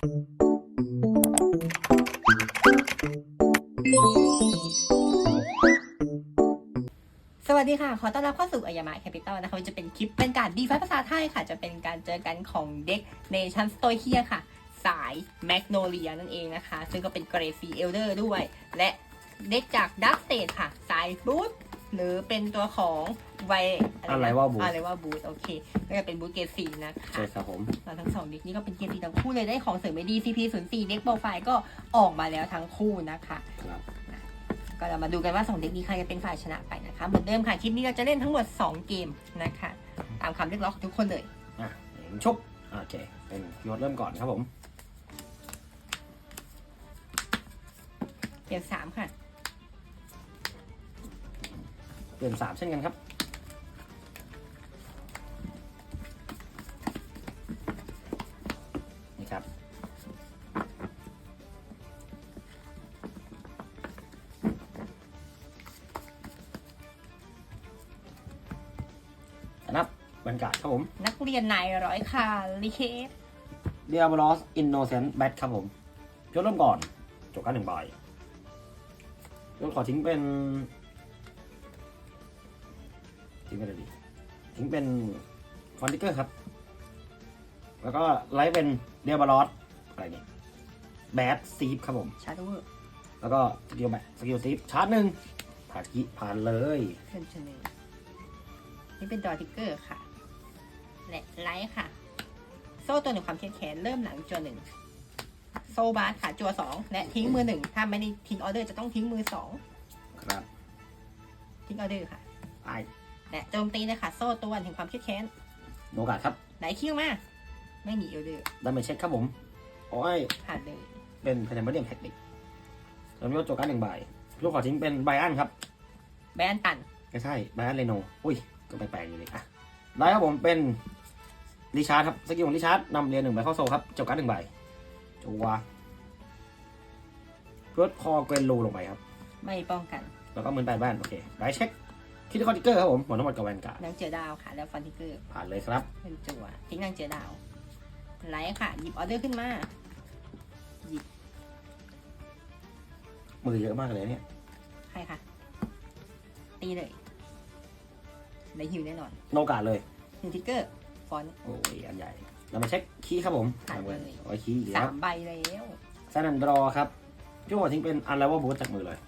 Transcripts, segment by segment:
สวัสดีค่ะ ขอต้อนรับเข้าสู่อายามะแคปิตอลนะคะมันจะเป็นคลิปเป็นการดีไฟภาษาไทยค่ะ จะเป็นการเจอกันของเด็กเนชั่นสโตเฮียค่ะ สายแมกโนเลียนั่นเองนะคะ ซึ่งก็เป็นเกรซีเอลเดอร์ด้วย และเด็กจากดักสเตทค่ะ สายบูท หรือเป็นตัวของไวอะไรว่า Boost อะไรว่าบูทโอเคก็จะเป็นบูทเกรซีนะคะใช่ครับผมเราทั้งสองเด็กนี้ก็เป็นเกรซีทั้งคู่เลยได้ของเสริมไม่ดี CP 0 4เด็กโปรไฟล์ก็ออกมาแล้วทั้งคู่นะคะครับก็เรามาดูกันว่าสองเด็กนี้ใครจะเป็นฝ่ายชนะไปนะคะเหมือนเดิมค่ะคลิปนี้เราจะเล่นทั้งหมด 2 เกมนะคะตามคำเรียกร้องของทุกคนเลยอะเห็นชุบโอเคเป็นยศเริ่มก่อนครับผมเกมสามค่ะ เปลี่ยนสามเช่นกันครับ นี่ครับนับบรรยากาศครับผม นักเรียนนายร้อยค่ะลิเคสเดียบลอสอินโนเซนต์แบทครับผมยศเริ่มก่อน จบกันหนึ่งใบยศขอทิ้งเป็นทิ้ง เป็นอะไรดีทิ้งเป็นฟอนติเกอร์ครับ แล้วก็ไลท์เป็นเดียบลอสอะไรนี่แบทซีฟครับผมชาร์ดเวอร์แล้วก็สกิลแบทสกิลซีฟชาร์จหนึ่งผ่านกิผ่านเลยเพิ่มชนึงนี่เป็นดอทิกเกอร์ค่ะ และไลท์ค่ะ โซ่ตัวหนึ่งความเครียดแค้นเริ่มหลังจัวหนึ่งโซบาสค่ะจัวสองและทิ้งมือหนึ่งถ้าไม่ได้ทิ้งออเดอร์จะต้องทิ้งมือสองครับทิ้งออเดอร์ค่ะไอ และโจมตีเลยค่ะโซ่ตัวถึงความเครียดแค้นโนกาสครับ ไหนคิ้วมา ไม่มีออเดอร์ดัมเมจเช็คครับผมโอ้ยผ่านเลยเป็นพนันเดียมแท็กติกแล้วยศจบการหนึ่งใบลูกขอทิ้งเป็นไบอันครับแบนตันไม่ใช่ไบอันเรโนอุ้ย ก็แปลกๆอยู่เลยอะไลท์ครับผมเป็นริชาร์ดครับสกิลของริชาร์ดนำเรียนหนึ่งใบเข้าโซลครับจบการหนึ่งใบจัวเพื่อคอเกรนลูลงไปครับ ไม่ป้องกัน แล้วก็มือแปดบ้าน โอเคไลท์เช็ค คิดที่คอติกเกอร์ครับผมหมดทั้งหมดกับแวนการ์ดนางเจอดาวค่ะ แล้วฟันทิกเกอร์ผ่านเลยครับเป็นจัวทิ้งนางเจอดาวไลท์ค่ะ หยิบออเดอร์ขึ้นมามือเยอะมากเลยเนี่ยใครค่ะ ตีเลยได้ฮิวแน่นอนโนกาสเลยฮิวทิกเกอร์ฟอนต์ โอ้ยอันใหญ่เรามาเช็คคีย์ครับผมผ่านเลย โอ้ยคีย์อีกสาแล้วมใบแล้วแซนด์รอครับพี่หัวทิ้งเป็นอันไลวบูสจากมือเลย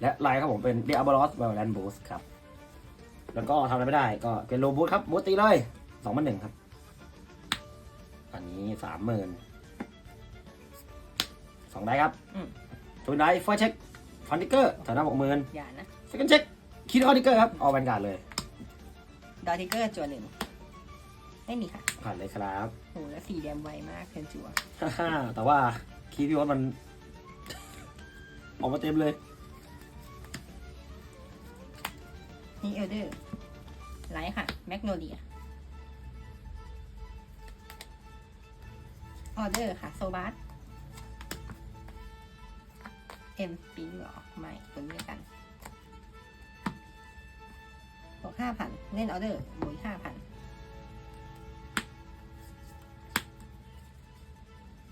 และไลน์ครับผมเป็นเดียบลอสเวลแลนบูสครับ แล้วก็ทำอะไรไม่ได้ ก็เป็นโลบูสครับบูสตีเลยสองพันหนึ่งครับ อันนี้สามหมื่นสองได้ครับอืมทุนได้เฟิร์สเช็คฟันติเกอร์ฐานะหกหมื่นอย่านะสกันเช็คคิดออติเกอร์ครับเอาแวนการ์ดเลย ดอทิกเกอร์จัวหนึ่งไม่มีค่ะผ่านเลยครับ โหแล้วสีแดงไวมากเพนจัวฮ่าๆแต่ว่าคีย์พี่วอมัน ออกมาเต็มเลย นี่เอลเดอร์ไลท์ค่ะแมกโนเลียออเดอร์ค่ะโซบาสเอ็มปิงเหรอไม่ตัวนี้กันบอกห้าพันเล่นออเดอร์บวกห้าพัน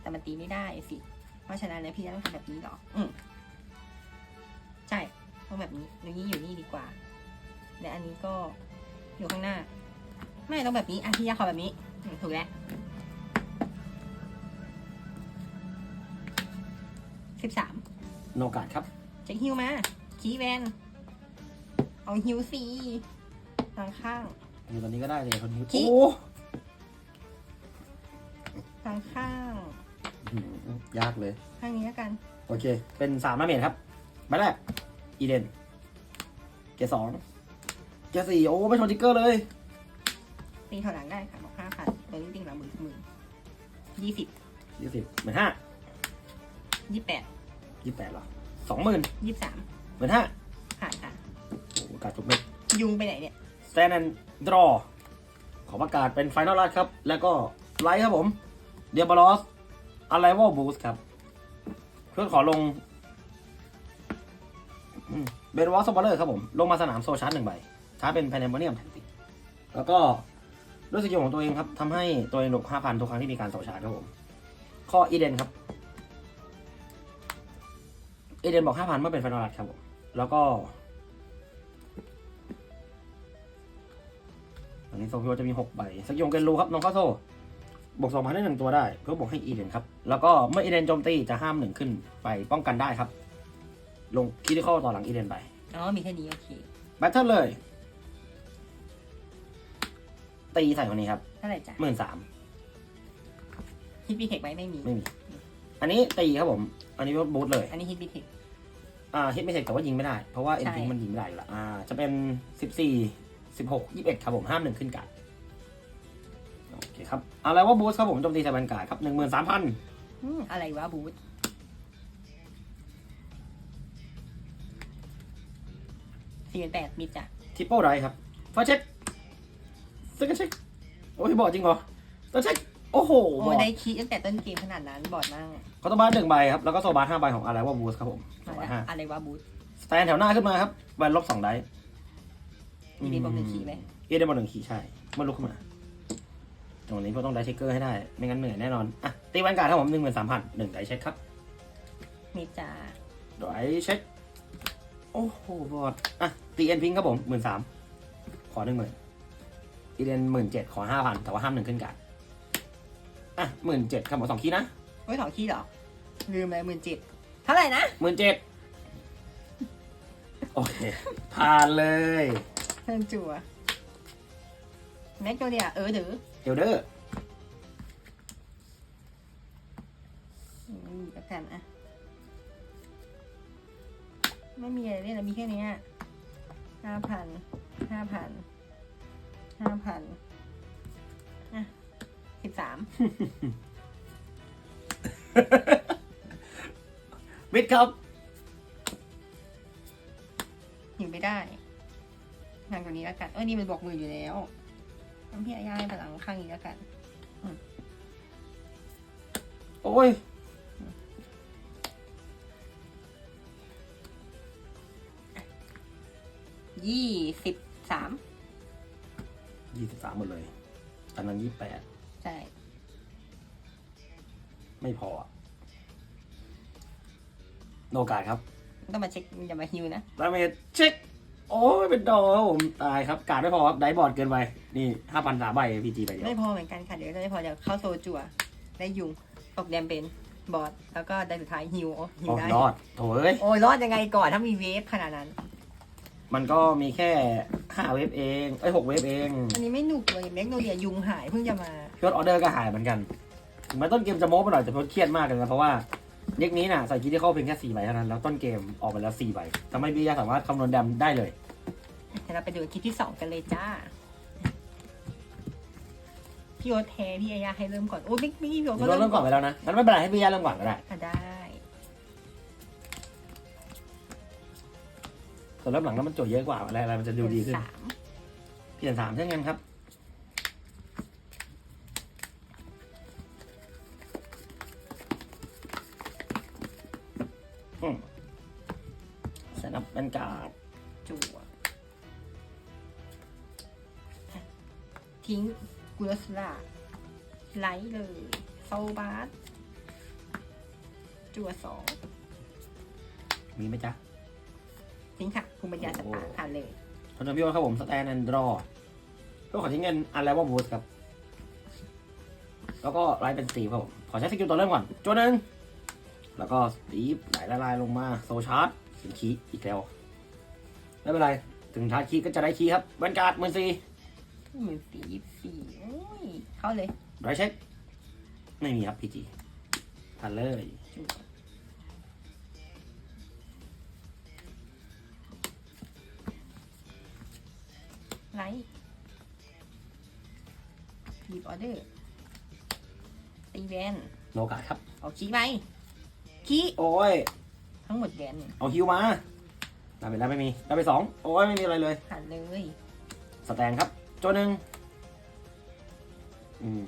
แต่มันตีไม่ได้สิ เพราะฉะนั้นแล้วพี่ต้องทำแบบนี้เหรอ อืมใช่ต้องแบบนี้อย่างนี้อยู่นี่ดีกว่า และอันนี้ก็อยู่ข้างหน้า ไม่ต้องแบบนี้อะพี่ยาขอแบบนี้อืมถูกแล้วสิบสามโนกาสครับเช็คฮิวมาคีย์แวน เอาฮิวซีทางข้าง อยู่ตอนนี้ก็ได้เลยคนนี้ขี้โอ้ ทางข้างอื้อหือยากเลย ข้างนี้แล้วกัน โอเค เป็นสามน้ำเมจครับใบแรกอีเดน เกียร์สอง เกียร์สี่โอ้ไม่ชนทิกเกอร์เลยตีถอยหลังได้ค่ะบอกห้าพันตัวนี้ติงหลังหมื่นหมื่นยี่สิบยี่สิบหมื่นห้ายี่แปดยี่แปดหรอสองหมื่นยี่สามหมื่นห้าผ่านค่ะโอ้การทุกเม็ดยุงไปไหนเนี่ยแซนแอนดรอขอประกาศเป็นไฟนอลลัดครับ แล้วก็ไลท์ครับผม เดียบลอสอะไรวอลบูสครับ เพื่อขอลงเบนวอสบอลเลอร์ครับผม ลงมาสนามโซชาร์จหนึ่งใบ ชาร์จเป็นแพนเนมเนียมแทนติแล้วก็ด้วยสกิลของตัวเองครับทำให้ตัวเองหลบ5,000 ทุกครั้งที่มีการโซชาร์จครับผม ข้ออีเดนครับอีเดนบอกห้าพันเมื่อเป็นแฟนอลัดครับผมแล้วก็อันนี้โซฟิโอจะมีหกใบสกิลของเกนรูครับน้องเข้าโซบวกสองพันได้หนึ่งตัวได้เพื่อบวกให้อีเดนครับ แล้วก็เมื่ออีเดนโจมตีจะห้ามหนึ่งขึ้นไปป้องกันได้ครับ ลงคิดข้อต่อหลังอีเดนไป อ๋อ มีแค่นี้ โอเค แบทเทิลเลย ตีใส่คนนี้ครับเท่าไหร่จ้ะหมื่นสามฮิตบีเทคไหมไม่มี ไม่มี อันนี้ตีครับผม อันนี้บูทเลย อันนี้ฮิตบีเทคอ่าฮิตไม่เสร็จแต่ว่ายิงไม่ได้ เพราะว่าเอ็นใช่พิงมันยิงไม่ได้อยู่แล้วอ่า จะเป็นสิบสี่สิบหกยี่สิบเอ็ดครับผมห้ามหนึ่งขึ้นการ์ดโอเคครับอะไรว่าบูทครับผมโจมตีใส่แวนการ์ดครับหนึ่งหมื่นสามพันอืมอะไรวะบูธสี่เป็นแปดมิดจ้ะทิปเปิลไรครับฟาเช็ค ซึ่งเช็คโอ้ยบอกจริงเหรอต้องเช็คโอ้โหบโอ้อกได้คีย์ตั้งแต่ต้นเกมขนาดนั้นบอร์ดมั่งเขาต้องบาร์หนึ่งใบครับ แล้วก็โซบาร์ห้าใบของอะไรว่าบูทครับผมโซมาบาแล้วร์ห้าอะไรวะบูธสแตนแถวหน้าขึ้นมาครับแวนลบสองไดมีเป็นบอกหนึ่งคีย์ไหมเอเดนบอกหนึ่งขีย์ใช่เมื่อลุกขึ้นมาตรงนี้พวกต้องได้เช็คเกอร์ให้ได้ ไม่งั้นเหนื่อยแน่นอนอะตีแวนการ์ดครับผมหนึ่งหมื่นสามพันหนึ่งไดเช็คครับมิดจ้ะไดเช็คโอ้โหบอดอะตีเอ็นพิงครับผมหมื่นสามขอหนึ่งหมื่น อีเดนหมื่นเจ็ดขอห้าพันแต่ว่าห้ามหนึ่งขึ้นการ์ดอะหมื่นเจ็ดครับผมสองคีย์นะโอ้ยสองคีย์เหรอ ลืมเลยหมื่นเจ็ดเท่าไหร่นะหมื่นเจ็ดโอเคผ่านเลยเพิ่มจั่วแม็กโจเนียเออเดือเอลเดอร์อืมแล้วกันอะไม่มีอะไรเล่นแล้วมีแค่เนี้ห้าพันห้าพัน ห้าพันอะสิบสามมิดครับอยู่ไม่ได้งานกว่านี้แล้วกัน เอ้ยนี่มันบอกมืออยู่แล้วทำพี่อาญาให้พลังข้างนี้แล้วกันโอ้ยยี่สิบสาม ยี่สิบสามหมดเลย อันนั้นยี่แปดใช่ ไม่พออะโนกาสครับต้องมาเช็คอย่ามาฮิวนะดาเมจเช็ค โอ้ยเป็นดอครับผมตายครับ การดไม่พอครับไดบอร์ดเกินไป นี่ห้าพันสามใบพีจีไปเดียวไม่พอเหมือนกันค่ะเดี๋ยวจะไม่พอเดี๋ยวเข้าโซจั่วได้ยุงตกแดมเป็นบอสแล้วก็ได้สุดท้ายฮิวโอ้ฮิวโอ้ได้ รอดโถเอ้ย โอ้ยรอดยังไงก่อนถ้ามีเวฟขนาดนั้น มันก็มีแค่ห้าเวฟเองเอ้ยหกเวฟเองอันนี้ไม่หนุกเลยแมกโนเลียยุงหายเพิ่งจะมาพิออเดอร์ก็หายเหมือนกันถึงแม้ต้นเกมจะโม้ไปหน่อยแต่พิอเครียดมากเลยนะเพราะว่าเด็กนี้น่ะใส่คีย์ที่เข้าเพียงแค่สี่ใบเท่านั้นแล้วต้นเกมออกไปแล้วสี่ใบทำให้พี่ยาสามารถคำนวณดำได้เลยเดี๋ยวเราไปดูคลิปที่สองกันเลยจ้าพี่โอ๊ตแท้พี่อาญาให้เริ่มก่อนโอ้ยไม่ไม่พี่โอ๊ตก็เราเริ่มก่อนไปแล้วนะงั้นไม่เป็นไรให้พี่ยาเริ่มก่อนก็ได้อะได้ ส่วนเริ่มหลังแล้วมันโจทย์เยอะกว่าอะไรอะไรมันจะดูดีขึ้น สามเปลี่ยนสามเช่นกันครับ อืมสนับเป็นการ์ดจั่วอะทิ้งกุลสลาไลท์เลยโซบาสจั่วสองมีไหมจ๊ะทิ้งค่ะ ภูมิปัญญาสตาร์ผ่านเลยทนพี่โอตครับผมสแตนแอนดรอก็ขอทิ้งเงินอันแล้วว่าบูสครับ แล้วก็ไลท์เป็นสีครับผมขอใช้สกิลตัวเริ่มก่อนจวหนึ่งแล้วก็สตีฟไหลละลายลงมาโซชาร์จสินคีย์อีกแล้วไม่เป็นไร ถึงชาร์จคีย์ก็จะได้คีย์ครับแวนการ์ดมือซีหมื่นสี่สี่โอ้ยเข้าเลยไรเช็ค ไม่มีครับพีจีทันเลย ไลท์หยิบออเดอร์ตีแวนโนกาครับ เอาขี้ไปขี้โอ้ย ทั้งหมดแวนเอาฮิวมาดาไปแล้วไม่มีดาไปสองโอ้ยไม่มีอะไรเลยผ่านเลยสแตนครับโจหนึ่งอืม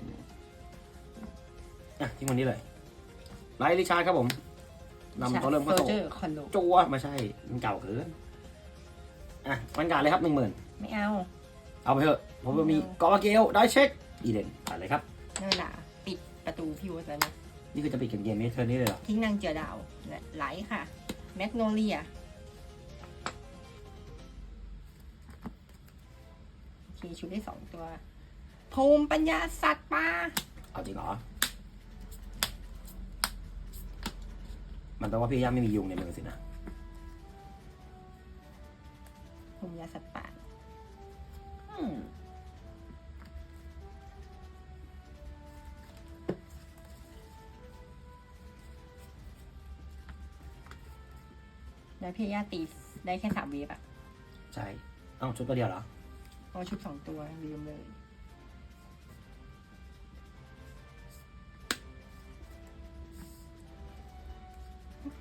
อะทิ้งวันนี้เลยไลท์ริชาร์ดครับผมนำตัวเริ่มเข้าโซโตเจอร์คอนโดจัวไม่ใช่มันเก่าเกินอะวันการเลยครับหนึ่งหมื่นไม่เอา เอาไปเถอะผมจะมีกอลาเกลได้เช็คอีเดนผ่านเลยครับเนื่อหนาปิดประตูพี่วอสแล้วนะนี่คือจะปิดเกมเกมนี้เทอร์นี้เลยเหรอทิ้งนางเจือดาวและไหลค่ะ แมกโนเลียทีชุดได้สองตัวภูมิปัญญาสัตว์ป่าเอาจริงเหรอ มันแปลว่าพี่ย่าไม่มียุงในมือสินะภูมิปัญญาสัตว์ป่าอืม แล้วพี่ย่าตีได้แค่สามวีบอะใช่ เอ้าชุดตัวเดียวเหรอเพราะว่าชุดสองตัวลืมเลย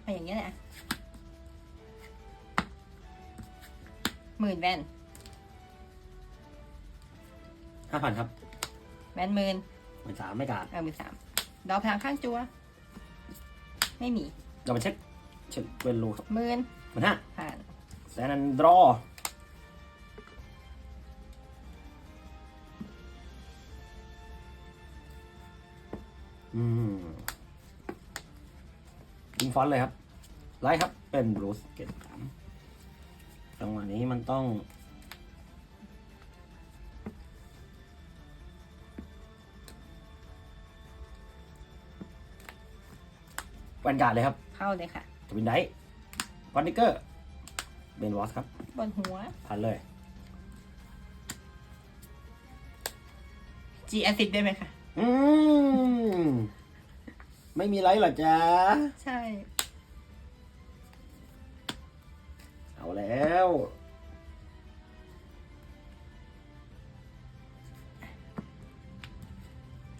ไปอย่างเงี้ยแหละหมื่นแว่น ห้าพันครับแว่นหมื่นหมื่นสามไม่กาดเออหมื่นสามดอกพลังข้างจัว ไม่มีเรามาเช็คเช็คเวนโลครับหมื่นหมื่นห้าผ่านแซนันดรออืมยิงฟอนต์เลยครับ ไลท์ครับเป็นบรูซเกตสามจังหวะนี้มันต้อง แวนการ์ดเลยครับเข้าเลยค่ะทวินไดวันนิเกอร์เบนวอสครับบนหัว พันเลย G acid ได้ไหมคะ อืมไม่มีไรหรอจ๊ะ ใช่ เอาแล้ว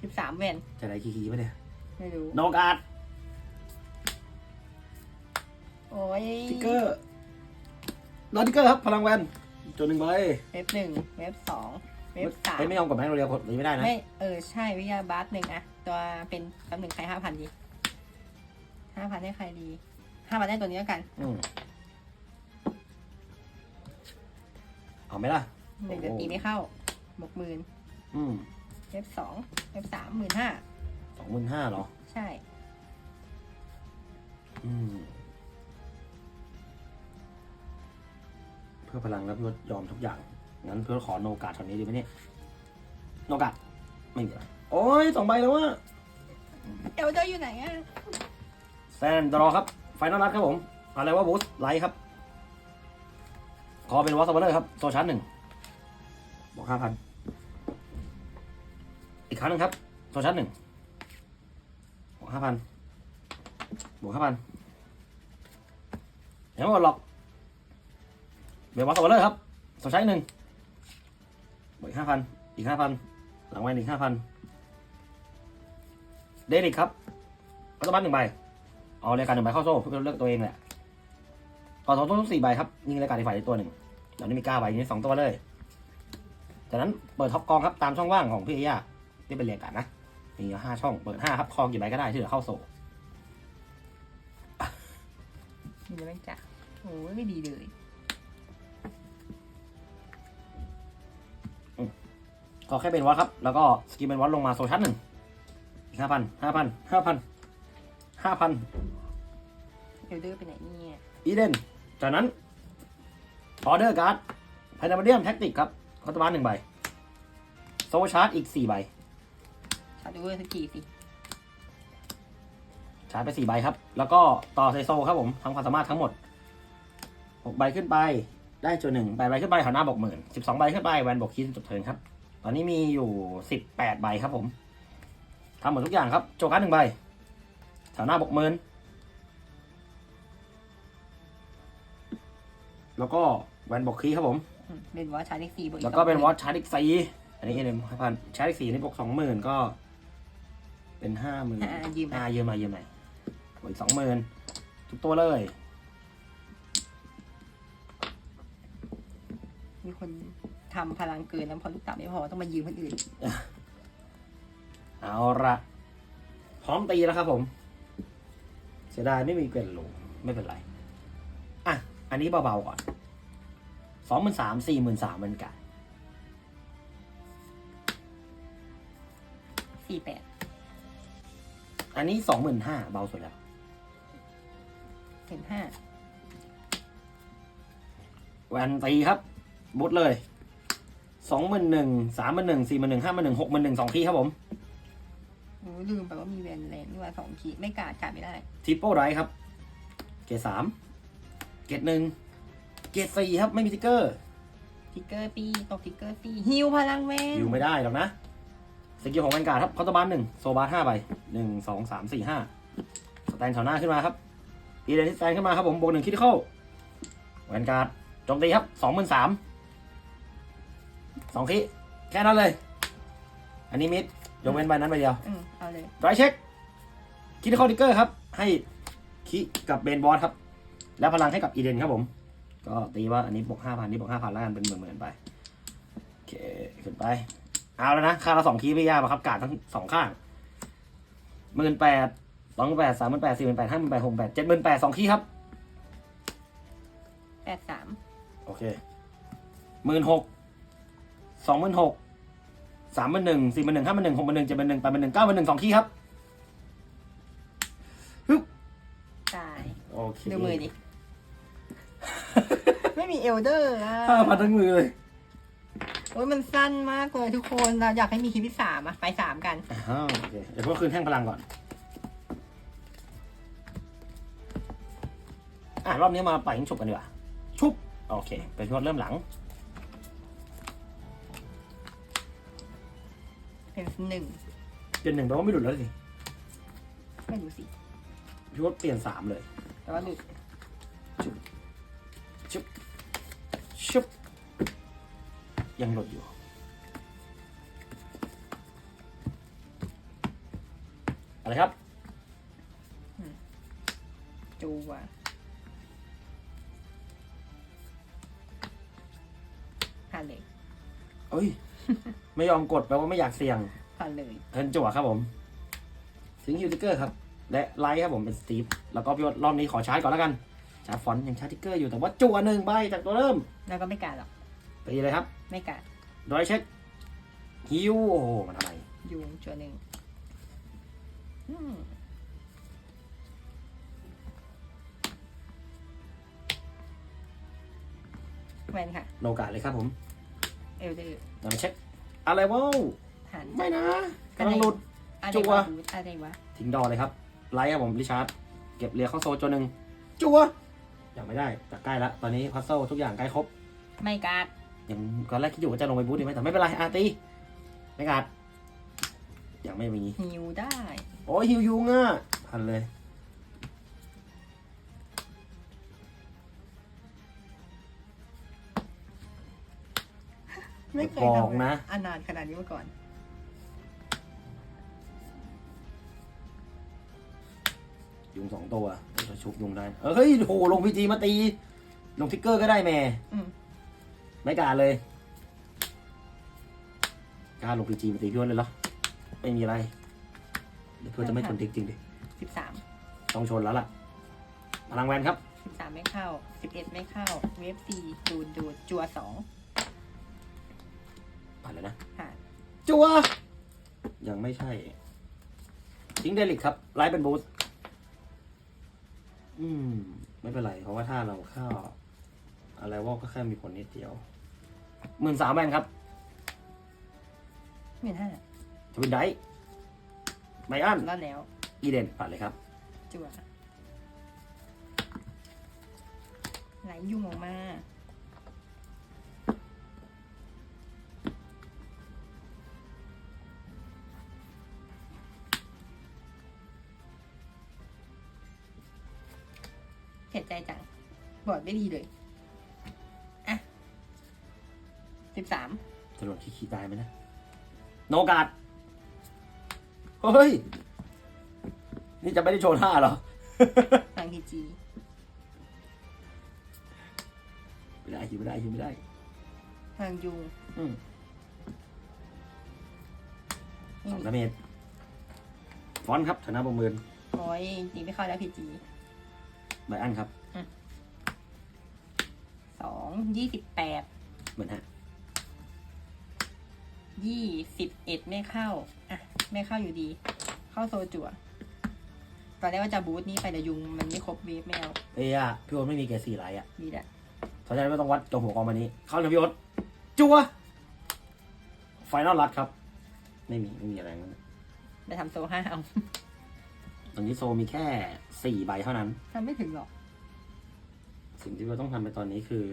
สิบสามแว่นจะได้คีคีปะเนี่ย ไม่รู้โนกาด โอ้ยทิกเกอร์นอติกเกอร์ครับ พลังแวนจนหนึ่งใบเว็บหนึ่งเว็บสองเว็บสามเอ้ยไม่ยอมกดแบงค์เรียวกดนี้ไม่ได้นะ ไม่ เออ ใช่ วิทยาบาสหนึ่งอะ ตัวเป็นตำหนึ่งใครห้าพันดีห้าพันให้ใครดีห้าพันได้ตัวนี้แล้วกัน อืมเอาไหมล่ะ หนึ่งเดือนตีไม่เข้าบวกหมื่นอืมเว็บสองเว็บสามหมื่นห้าสองหมื่นห้าเหรอ ใช่ อืม เพื่อพลังแล้วพี่ว่ายอมทุกอย่าง งั้นเพื่อขอโนกาดตอนนี้ดีไหมเนี่ย โนกาดไม่มีอะไรโอ้ยสองใบแล้ววะเอลเดอร์อยู่ไหนอะแซนดรอครับไฟนอลรัดครับผม อะไรว่าบูสไลท์ครับ ขอเป็นวอสเบอร์ครับ โซชั้นหนึ่งบอกห้าพันอีกครั้งหนึ่งครับ โซชั้นหนึ่งบอกห้าพันบวกห้าพันยังไม่หมดหรอก เบลวอสเบอร์ครับโซชั้นหนึ่งบวกห้าพันอีกห้าพันหลังไว้อีกห้าพันเดนิกครับรัฐบาลหนึ่งใบเอารายการหนึ่งใบเข้าโซ่เพื่อเลือกตัวเองแหละต่อสองตัวทุกสี่ใบครับยิงรายการอีกฝ่ายได้ตัวหนึ่งเดี๋ยวนี้มีเก้าใบยิงได้สองตัวเลยจากนั้นเปิดท็อปกองครับตามช่องว่างของพี่เอย่าที่เป็นเรียงกันนะมีห้าช่องเปิดห้าครับคองกี่ใบก็ได้ที่เหลือเข้าโซ่มีอะไรบ้างจะโอ้ยไม่ดีเลย ก็แค่เป็นวอตครับ แล้วก็สกิลเป็นวอตลงมาโซชั้นหนึ่งอีกห้าพันห้าพันห้าพันห้าพันเอลเดอร์ไปไหนเนี่ยอีเดน จากนั้นออเดอร์การ์ดไพนาเดียมแท็กติกครับรัฐบาลหนึ่งใบโซชาร์จอีกสี่ใบ ชาดูเวอร์สกีสิชาร์จไปสี่ใบครับ แล้วก็ต่อไซโซครับผมทั้งความสามารถทั้งหมดหกใบขึ้นไปได้จุดหนึ่งแปดใบขึ้นไปแถวหน้าบอกหมื่นสิบสองใบขึ้นไปแวนบอกคีจบเทิร์นครับ ตอนนี้มีอยู่สิบแปดใบครับผมทำหมดทุกอย่างครับ โจการ์ดหนึ่งใบแถวหน้าบอกหมื่นแล้วก็แวนบอกคีครับผมอืมเป็นวอชชาร์ลิกซีบวกอีแล้วก็เป็นสองวอตชาร์จอีกสี่อันนี้เอ็มห้าพันชาร์จอีกสี่นี่บวกสองหมื่นก็ เป็นห้าหมื่นอ่ายืมอ่าอะยืมมายืมมาบวกอีกสองหมื่นทุกตัวเลย มีคน ทำพลังเกินแล้วพอลูกเต่าไม่พอต้องมายืมคนอื่น เอาละพร้อมตีแล้วครับผม เสียดายไม่มีเกล็นลงไม่เป็นไร อะ อันนี้เบาๆก่อนสองหมื่นสามสี่หมื่นสามเหมือนกันสี่แปดอันนี้สองหมื่นห้าเบาสุดแล้วเห็นห้าแวนตีครับบุดเลย สองหมื่นหนึ่งสามหมื่นหนึ่งสี่หมื่นหนึ่งห้าหมื่นหนึ่งหกหมื่นหนึ่งสองทีครับผมโอ้ลืมไปว่ามีแวนแรงนี่ว่าสองขีดไม่กาดกาดไม่ได้ทิปเปิลไรครับ เกรดสามเกรดหนึ่งเกรดสี่ครับ ไม่มีสติ๊กเกอร์ทิกเกอร์ปีตกทิกเกอร์ปีฮิวพลังแวนอยู่ไม่ได้หรอกนะสกิลของแวนการ์ดครับคอร์ตบานหนึ่งโซบาร์ห้าใบหนึ่งสองสามสี่ห้าสแตนแถวหน้าขึ้นมาครับอีเดนที่สแตนขึ้นมาครับผมบวกหนึ่งคิดเข้าแวนการ์ดโจมตีครับสองหมื่นสาม สองคิแค่นั้นเลย อันนี้มิดยกเว้นใบนั้นใบเดียวอืมเอาเลยไรเช็คคิดเข้าทิกเกอร์ครับ ให้คิกับเบนบอสครับ แล้วพลังให้กับอีเดนครับผม ก็ตีว่าอันนี้บวกห้าพันนี่บวกห้าพันแล้วกันเป็นหมื่นๆไปโอเคขึ้นไป เอาแล้วนะค่าละสองคีย์ไม่ยากหรอกครับกาดทั้งสองข้างหมื่นแปดสองหมื่นแปดสามหมื่นแปดสี่หมื่นแปดห้าหมื่นแปดหกหมื่นแปดเจ็ดหมื่นแปดสองคีย์ครับ แปดสามโอเคหมื่นหก สองหมื่นหกสามหมื่นหนึ่งสี่หมื่นหนึ่งห้าหมื่นหนึ่งหกหมื่นหนึ่งเจ็ดหมื่นหนึ่งแปดหมื่นหนึ่งเก้าหมื่นหนึ่งสองคีย์ครับตาย โอเคดูมือดิ ไม่มีเอลเดอร์อะห้าพันทั้งมือเลยโอ้ยมันสั้นมากเลยทุกคนเราอยากให้มีคลิปที่สามอะไปสามกันอ้าวโอเคเดี๋ยวพวกคืนแท่งพลังก่อน อะรอบนี้มาปล่อยยิงฉุบกันดีกว่า ชุบ โอเค เป็นช่วงเริ่มหลัง เป็นหนึ่งเปลี่ยนหนึ่งแปลว่าไม่หลุดแล้วสิไม่รู้สิพี่ว่าเปลี่ยนสามเลย แต่ว่าหลุดชุบยังหลุดอยู่ อะไรครับ จูอะผ่านเลยเอ้ย ไม่ยอมกดแปลว่าไม่อยากเสี่ยงผ่านเลยเทิร์นจั่วครับผม สิงฮิวติกเกอร์ครับ และไลท์ครับผมเป็นสตีฟแล้วก็พี่ว่ารอบนี้ขอชาร์จก่อนแล้วกัน ชาร์จฟอนต์ยังชาร์จติกเกอร์อยู่แต่ว่าจั่วหนึ่งใบจากตัวเริ่มแล้วก็ไม่กาดหรอกตีเลยครับไม่กาดโดยเช็คฮิวโอ้โหมันอะไรยุงจัวหนึ่งอืมแวนค่ะโนกาเลยครับผม เอลเดอร์โดยเช็คอะไรวะหันไม่นะกำลังหลุด อะไรจั่ววะบูธอะไรวะทิ้งดอเลยครับ ไลท์ครับผมริชาร์ดเก็บเรียเข้าโซนตัวหนึ่งจั่วยังไม่ได้แต่ใกล้ละตอนนี้พัซเซิลทุกอย่างใกล้ครบไม่กาดยังตอนแรกคิดอยู่ว่าจะลงไปบูธดีไหมแต่ไม่เป็นไรอาร์ตีไม่กัดยังไม่มี ฮิวได้ โอ้ยฮิวยุงอะพันเลย ไม่เคยบอกทำนะ อันนานขนาดนี้มาก่อน ยุงสองตัวจะชุบยุงได้ เฮ้ยโหลงพีจีมาตี ลงทิกเกอร์ก็ได้แม่ อืมไม่กล้าเลยกล้าลงพีจีมาตีพี่อ้วนเลยเหรอ ไม่มีอะไร เดี๋ยวเพื่อนจะไม่ทนทิกจริงดิ สิบสาม ต้องชนแล้วล่ะ พลังแวนครับ สิบสามไม่เข้าสิบเอ็ดไม่เข้า เวฟสี่ดูดดูดจัวสอง ผ่านเลยนะผ่านจัว ยังไม่ใช่ ทิ้งเดลิกครับไลท์เป็นบูสต์อืม ไม่เป็นไร เพราะว่าถ้าเราเข้า อะไรว่าก็แค่มีผลนิดเดียวหมื่นสามแวนครับหมื่นห้าทวินไดท์ไบอันรอดแล้วอีเดนผ่านเลยครับ จัวไหลยุ่งออกมา บอดไม่ดีเลย อะสิบสามจะหล่นขี้ขี้ตายไหมนะ โนกาดเฮ้ย นี่จะไม่ได้โชว์ท่าเหรอทางพีจีไม่ได้คิวไม่ได้คิวไม่ได้ ทางยุงอืมไม่สองมีดาเมจฟอนต์ครับชนะประเมินโอ้ยจริงไม่เข้าแล้วพีจีไบอันครับสอง ยี่สิบแปดเหมือนฮะยี่สิบเอ็ดไม่เข้า อะ ไม่เข้าอยู่ดี เข้าโซจั่วอนแรกว่าจะบูทนี่ไปแต่ยุงมันไม่ครบเวฟไม่เอาเอ้ยอะพี่โอ๊ตไม่มีเกรดสี่ไรอะมีแต่เพราะฉะนั้นไม่ต้องวัดกับหัวกองมานี้ เข้าเลยพี่โอ๊ตจัวไฟนอลรัดครับ ไม่มีไม่มีอะไรงั้นไปทำโซห้าเอาตอนนี้โซมีแค่สี่ใบเท่านั้นทำไม่ถึงหรอก สิ่งที่เราต้องทำไปตอนนี้คือ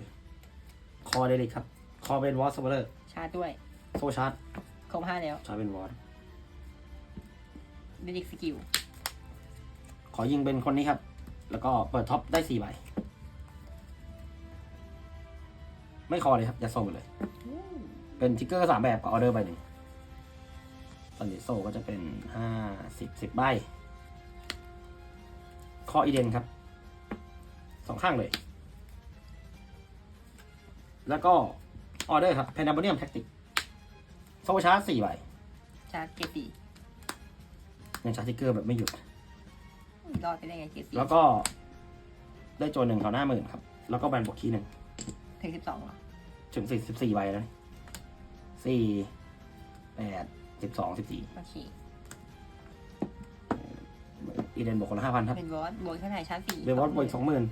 คอเดลิกครับ คอเป็นวอสเวอร์ชาร์จด้วย โซชาร์จครบห้าแล้วชาร์จเป็นวอสเดดิกสกิลขอยิงเป็นคนนี้ครับ แล้วก็เปิดท็อปได้สี่ใบ ไม่คอเลยครับยัดโซหมดเลย เป็นทิกเกอร์สามแบบกับออเดอร์ใบหนึ่งตอนนี้โซก็จะเป็นห้าสิบสิบใบคออีเดนครับ สองข้างเลย แล้วก็ออเดอร์ครับเพนดับเนียมแท็กติกโซชาร์จสี่ใบชาร์จเกตียังชาร์จทิกเกอร์แบบไม่หยุด รอดไปได้ไงเกตีแล้วก็ได้โจนหนึ่งแถวหน้าหมื่นครับ แล้วก็แบนบวกคีย์หนึ่งถึงสิบสองหรอถึงสี่สิบสี่ใบแล้วสี่แปดสิบสองสิบสี่โอเคอีเดนบวกคนละห้าพันครับเป็นวอสบวกเท่าไหร่ชาร์จสี่เดวอสบวกอีกสองหมื่น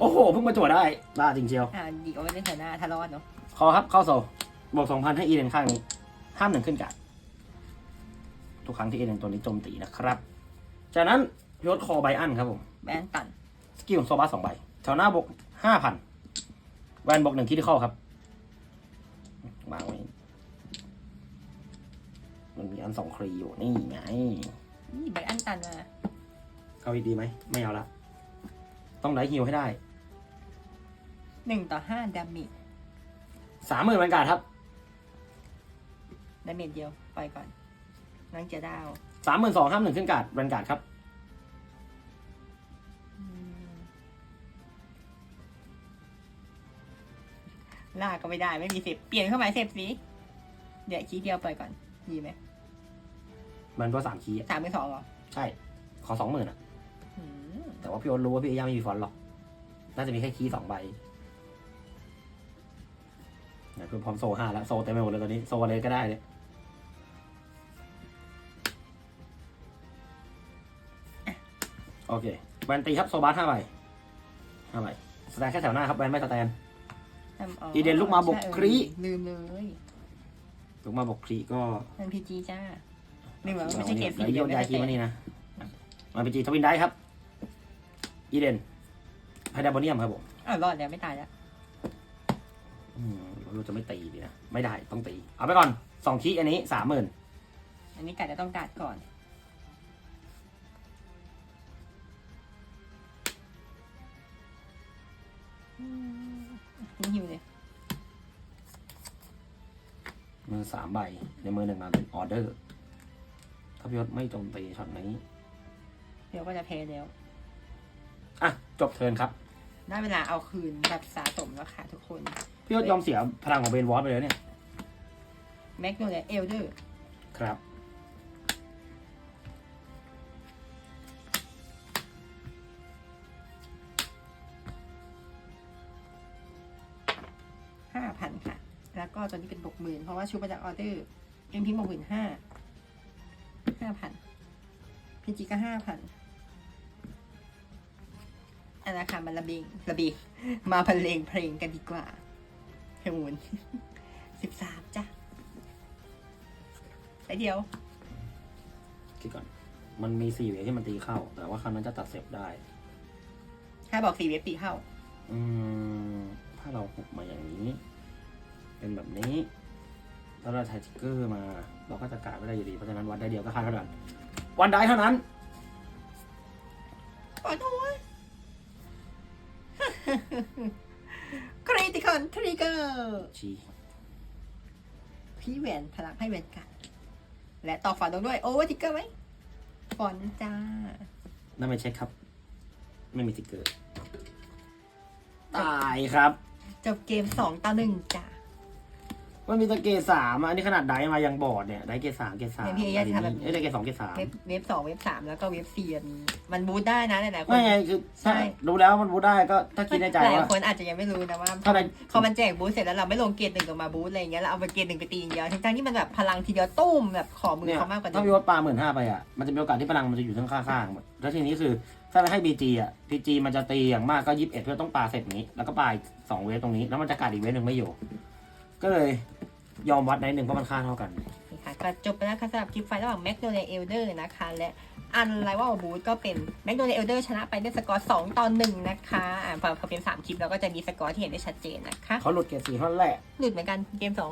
โอ้โหเพิ่งมาจวดได้บ้าจริงเชียวอ่าดีเอาไว้เล่นเถอะหน้าถ้ารอดเนาะคอครับเข้าโซบวกสองพันให้อีเดนข้างนี้ห้ามหนึ่งขึ้นการ์ดทุกครั้งที่อีเดนตัวนี้โจมตีนะครับ จากนั้นยศคอไบอันครับผมแบนตันสกิลโซบัสสองใบแถวหน้าบวกห้าพันแวนบวกหนึ่งคิดที่เข้าครับวางไว้มันมีอันสองครีอยู่นี่ไงนี่ใบอันตันมาเอาอีกดีไหมไม่เอาละ ต้องไดฮิวให้ได้หนึ่งต่อห้าดาเมจสามหมื่นบรรกาศครับดาเมจเดียวปล่อยก่อนนั่งเจดาวสามหมื่นสองห้ามหนึ่งขึ้นการ์ดบรรกาศครับ อืมลากก็ไม่ได้ไม่มีเสพเปลี่ยนเข้ามาเสพสีเดี๋ยวคีย์เดียวปล่อยก่อนดีไหมมันก็สามคีย์อะสามเป็นสองเหรอใช่ ขอสองหมื่นอะอืม แต่ว่าพี่โอ๊ตรู้ว่าพี่เอย่าไม่มีฟอนต์หรอก น่าจะมีแค่คีย์สองใบเนี่ยคือพร้อมโซห้าแล้ว โซเต็มไปหมดเลยตอนนี้ โซอะไรก็ได้เลยโอเคแวนตีครับ โซบาสห้าใบห้าใบสแตนแค่แถวหน้าครับแวนไม่สแตนทำอีเดนลูกมาบกใช่เออครีลืมเลยลงมาบอกครีก็มันพีจีจ้าลืมว่าไม่ใช่เกมแล้วโยนยายคีย์มานี่นะมาเป็นจีทวินได้ครับ อีเดนไฮดาโบเนียมครับผมอ้าวรอดแล้วไม่ตายแล้วอืมเราจะไม่ตีดีนะ ไม่ได้ต้องตี เอาไปก่อนสองคีย์อันนี้สามหมื่นอันนี้กัดจะต้องกัดก่อนอืมทิ้งหิวเลยมือสามใบ ในมือหนึ่งมาเป็นออเดอร์ ถ้าพี่ยศไม่โจมตีช็อตนี้ เดี๋ยวก็จะเพลแล้ว อะจบเทิร์นครับ ได้เวลาเอาคืนแบบสะสมแล้วค่ะทุกคน พี่ยศยอมเสียพลังของเบนวอสไปเลยเนี่ย แม็กโนเลียเอลเดอร์ ครับ ห้าพันค่ะ แล้วก็ตัวนี้เป็นบกหมื่นเพราะว่าชูมาจากออเดอร์ เอ็มพิมพ์บกหมื่นห้า ห้าพันพีจีก็ห้าพัน อันนะคะมันระเบงระเบงมาบรรเลงเพลงกันดีกว่าเพลงมูนสิบสามจ้ะไปเดียว คิดก่อน มันมีสี่เวทที่มันตีเข้า แต่ว่าครั้งนั้นจะตัดเซฟได้ ถ้าบอกสี่เว็บตีเข้า อืม ถ้าเราหุบมาอย่างนี้ เป็นแบบนี้แล้วเราใช้ทิกเกอร์มา เราก็จะกาดไม่ได้อยู่ดี เพราะฉะนั้นวัดได้เดียวก็ค่าเท่านั้นวันได้เท่านั้นปล่อยตัวคริติคอนทริ กเกอร์ชีพี่แหวนพลังให้แหวนกันและต่อฝันลงด้วยโอเวอร์ทิกเกอร์ไหมฟอนจ้านั่นไม่เช็คครับ ไม่มีทิกเกอร์ ตายครับ จบเกมสองต่อหนึ่งจ้า มันมีสเกตสามอะอันนี้ขนาดไดมายังบอร์ดเนี่ยไดเกตสามเกตสามเนี่ยพี่เอจะทำแบบนี้ เอ้ยไดเกตสองเกตสามเว็บเว็บสองเว็บสามแล้วก็เว็บสี่มันมันบูทได้นะหลายๆคไม่นไงคือใช่ ถ้ารู้แล้วมันบูทได้ก็ถ้าคิดในใจหลายว่า คนอาจจะยังไม่รู้นะว่าถ้าในพอมันแจกบูทเสร็จแล้วเราไม่ลงเกรดหนึ่งลงมาบูทอะไรอย่างเงี้ยเราเอาไปเกรดหนึ่งไปตีอย่างเดียวทั้งๆที่มันแบบพลังทีเดียวตุ้มแบบขอมือเนี่ยเขามากกว่าถ้านี้ พี่ว่าปลาหมื่นห้าไปอะมันจะมีโอกาสที่พลังมันจะอยู่ทั้งข้างๆหมดแล้วทีนี้คือถ้าไปให้บีจีอะบีจีมันจะตีอย่างมากก็ยี่สิบเอ็ดเพื่อต้องปลาเสร็จนี้ แล้วก็ปลาอีกสองเวฟตรงนี้แล้วมันจะกัดอีกเวฟหนึ่งไม่อยู่ ก็เลยยอมวัดในหนึ่งเพราะมันค่าเท่ากันนี่ค่ะก็จบไปแล้วค่ะสำหรับคลิปไฟระหว่างแม d โดเนเอลเดอร์นะคะ และอันไลว่าบูธก็เป็นแม d โดเนเอลเดอร์ชนะไปด้วยสกอร์ 2 ต่อ 1 นะคะอ่าพอพอเป็น 3 คลิปเราก็จะมีสกอร์ที่เห็นได้ชัดเจนนะคะเขาหลุดเกรดสี่เท่านั้นแหละหลุดเหมือนกันเกม 2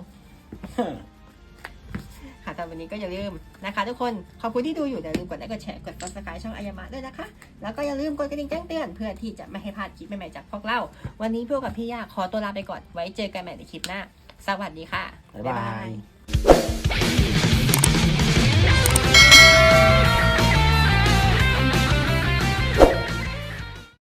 ค่ะตอนวันนี้ก็อย่าลืมนะคะ ทุกคน ขอบคุณที่ดูอยู่อย่าลืมกดไลค์กดแชร์กด subscribe ช่องอายามะด้วยนะคะ แล้วก็อย่าลืมกดกระดิ่งแจ้งเตือนเพื่อที่จะไม่ให้พลาดคลิปใหม่ๆจากพวกเรา วันนี้พวกกับพี่ยาขอตัวลาไปก่อนไว้เจอกันใหม่ในคลิปหน้า สวัสดีค่ะ บ๊ายบาย